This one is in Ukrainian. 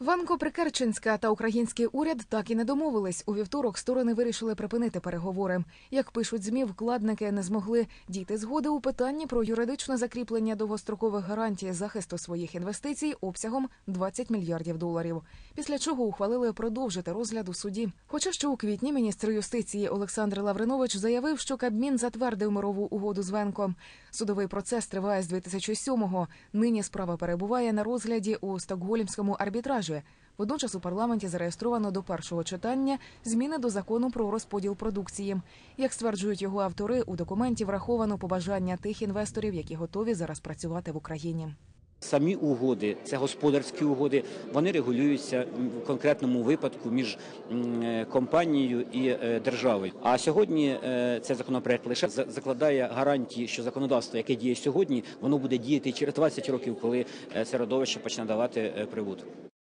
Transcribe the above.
Ванко-Прикерченська та український уряд так і не домовились. У вівторок сторони вирішили припинити переговори. Як пишуть змі, вкладники не змогли дійти згоди у питанні про юридичне закріплення довгострокових гарантій захисту своїх інвестицій обсягом 20 мільярдів доларів. Після чого ухвалили продовжити розгляд у суді. Хоча ще у квітні міністр юстиції Олександр Лавринович заявив, що Кабмін затвердив мирову угоду з Венком. Судовий процес триває з 2007-го. Нині справа перебуває на розгляді у Стокгольмському арбітражі. Водночас у парламенті зареєстровано до першого читання зміни до закону про розподіл продукції. Як стверджують його автори, у документі враховано побажання тих інвесторів, які готові зараз працювати в Україні. Самі угоди, це господарські угоди, вони регулюються в конкретному випадку між е, компанією і е, державою. А сьогодні е, цей законопроект лише за- закладає гарантії, що законодавство, яке діє сьогодні, воно буде діяти через 20 років, коли середовище почне давати прибуток.